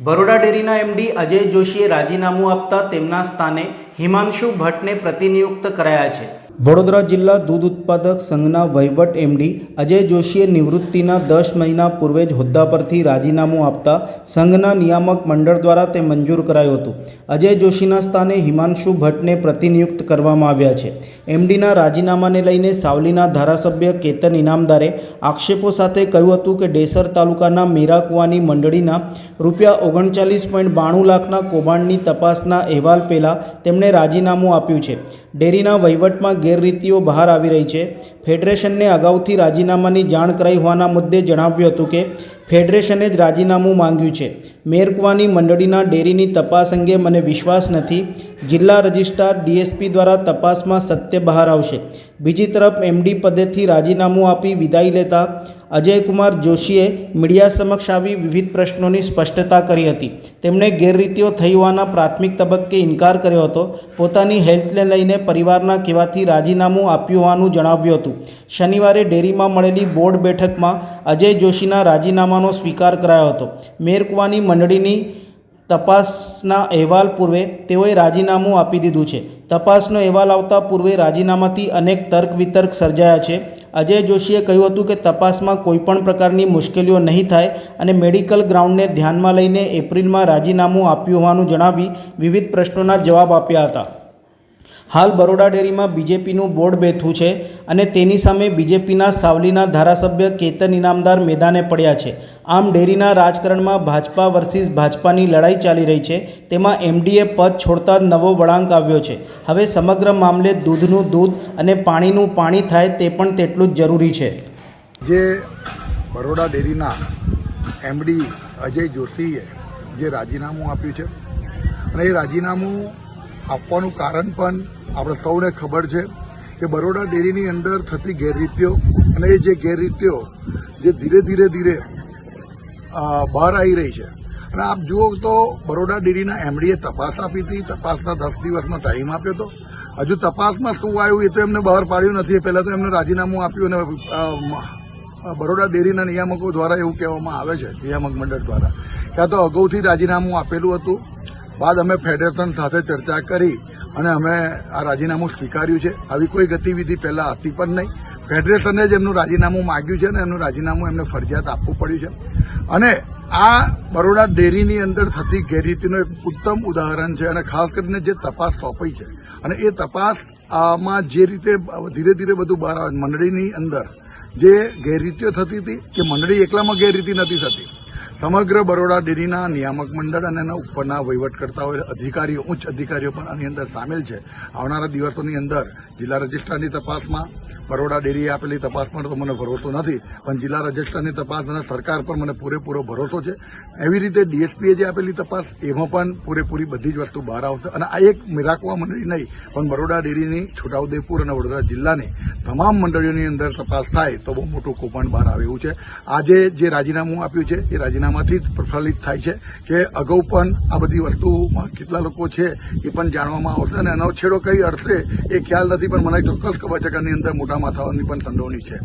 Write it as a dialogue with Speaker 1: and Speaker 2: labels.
Speaker 1: બરોડા ડેરીના એમડી અજય જોશીએ રાજીનામું આપતા તેમના સ્થાને હિમાંશુ ભટ્ટને પ્રતિનિયુક્ત કરાયા છે. વડોદરા જિલ્લા દૂધ ઉત્પાદક સંઘના વહીવટ એમડી અજય જોશીએ નિવૃત્તિના દસ મહિના પૂર્વે જ હોદ્દા પરથી રાજીનામું આપતા સંઘના નિયામક મંડળ દ્વારા તે મંજૂર કરાયું હતું. અજય જોશીના સ્થાને હિમાંશુ ભટ્ટને પ્રતિનિયુક્ત કરવામાં આવ્યા છે. એમડીના રાજીનામાને લઈને સાવલીના ધારાસભ્ય કેતન ઇનામદારે આક્ષેપો સાથે કહ્યું હતું કે ડેસર તાલુકાના મીરાકુવાની મંડળીના રૂપિયા ઓગણચાલીસ પોઈન્ટ બાણું લાખના કૌભાંડની તપાસના અહેવાલ પહેલાં તેમણે રાજીનામું આપ્યું છે. ડેરીના વહીવટમાં ગેરરીતિઓ બહાર આવી રહી છે. ફેડરેશનને અગાઉથી રાજીનામાની જાણ કરાઈ હોવાના મુદ્દે જણાવ્યું હતું કે, ફેડરેશને જ રાજીનામું માંગ્યું છે. મેરકુવાની મંડળીના ડેરીની તપાસ અંગે મને વિશ્વાસ નથી. જિલ્લા રજિસ્ટ્રાર ડીએસપી દ્વારા તપાસમાં સત્ય બહાર આવશે. બીજી તરફ, એમડી પદેથી રાજીનામું આપી વિદાય લેતા અજયકુમાર જોશીએ મીડિયા સમક્ષ આવી વિવિધ પ્રશ્નોની સ્પષ્ટતા કરી હતી. તેમણે ગેરરીતિઓ થઈ હોવાના પ્રાથમિક તબક્કે ઇનકાર કર્યો હતો. પોતાની હેલ્થને લઈને પરિવારના કહેવાથી રાજીનામું આપ્યું હોવાનું જણાવ્યું હતું. શનિવારે ડેરીમાં મળેલી બોર્ડ બેઠકમાં અજય જોશીના રાજીનામાનો સ્વીકાર કરાયો હતો. મેરકુવાની મંડળીની તપાસના અહેવાલ પૂર્વે તેઓએ રાજીનામું આપી દીધું છે. તપાસનો અહેવાલ આવતા પૂર્વે રાજીનામાથી અનેક તર્ક વિતર્ક સર્જાયા છે. અજય જોશીએ કહ્યું હતું કે તપાસમાં કોઈપણ પ્રકારની મુશ્કેલીઓ નહીં થાય અને મેડિકલ ગ્રાઉન્ડને ધ્યાનમાં લઈને એપ્રિલમાં રાજીનામું આપ્યું હોવાનું જણાવી વિવિધ પ્રશ્નોના જવાબ આપ્યા હતા. હાલ બરોડા ડેરીમાં બીજેપીનું બોર્ડ બેઠું છે અને તેની સામે બીજેપીના સાવલીના ધારાસભ્ય કેતન ઇનામદાર મેદાને પડ્યા છે. આમ ડેરીના રાજકારણમાં ભાજપા વર્સિસ ભાજપાની લડાઈ ચાલી રહી છે. તેમાં એમડીએ પદ છોડતા જ નવો વળાંક આવ્યો છે. હવે સમગ્ર મામલે દૂધનું દૂધ અને પાણીનું પાણી થાય તે પણ તેટલું જ જરૂરી છે.
Speaker 2: જે બરોડા ડેરીના એમડી અજય જોશીએ જે રાજીનામું આપ્યું છે અને એ રાજીનામું આપવાનું કારણ પણ આપણે સૌને ખબર છે કે બરોડા ડેરીની અંદર થતી ગેરરીતિઓ અને એ જે ગેરરીતિઓ જે ધીરે ધીરે ધીરે બહાર આવી રહી છે. અને આપ જુઓ તો બરોડા ડેરીના એમડીએ તપાસ આપી હતી. તપાસના દસ દિવસનો ટાઈમ આપ્યો હતો. હજુ તપાસમાં શું આવ્યું એ તો એમને બહાર પાડ્યું નથી. પહેલાં તો એમને રાજીનામું આપ્યું અને બરોડા ડેરીના નિયામકો દ્વારા એવું કહેવામાં આવે છે, નિયામક મંડળ દ્વારા. ક્યાં તો અગાઉથી રાજીનામું આપેલું હતું. બાદ અમે ફેડરેશન સાથે ચર્ચા કરી અને અમે આ રાજીનામું સ્વીકાર્યું છે. આવી કોઈ ગતિવિધિ પહેલાં હતી પણ નહીં. ફેડરેશને જ એમનું રાજીનામું માગ્યું છે અને એમનું રાજીનામું એમને ફરજિયાત આપવું પડ્યું છે. અને આ બરોડા ડેરીની અંદર થતી ગેરરીતિનું એક ઉત્તમ ઉદાહરણ છે અને ખાસ કરીને જે તપાસ સોંપાઈ છે. અને એ તપાસમાં જે રીતે ધીરે ધીરે બધું બહાર આવે, મંડળીની અંદર જે ગેરરીતિઓ થતી હતી કે મંડળી એકલામાં ગેરરીતિ નથી થતી. સમગ્ર બરોડા ડેરીના નિયામક મંડળ અને એના ઉપરના વહીવટકર્તાઓ, અધિકારીઓ, ઉચ્ચ અધિકારીઓ પણ આની અંદર સામેલ છે. આવનારા દિવસોની અંદર જિલ્લા રજિસ્ટ્રારની તપાસમાં બરોડા ડેરીએ આપેલી તપાસ પર તો મને ભરોસો નથી, પણ જિલ્લા રજિસ્ટ્રારની તપાસ અને સરકાર પર મને પૂરેપૂરો ભરોસો છે. એવી રીતે ડીએસપીએ જે આપેલી તપાસ, એમાં પણ પૂરેપૂરી બધી જ વસ્તુ બહાર આવશે. અને આ એક મિરાકવા મંડળી નહીં, પણ બરોડા ડેરીની છોટાઉદેપુર અને વડોદરા જિલ્લાની તમામ મંડળીઓની અંદર તપાસ થાય તો બહુ મોટું કૌભાંડ બહાર આવે એવું છે. આજે જે રાજીનામું આપ્યું છે, એ રાજીનામાથી જ પ્રફલિત થાય છે કે અગાઉ પણ આ બધી વસ્તુમાં કેટલા લોકો છે એ પણ જાણવામાં આવશે અને એનો છેડો કઈ અડશે એ ખ્યાલ નથી, પણ મને ચોક્કસ ખબર છે કે અંદર મોટા માથાઓની પણ સંડોવણી છે.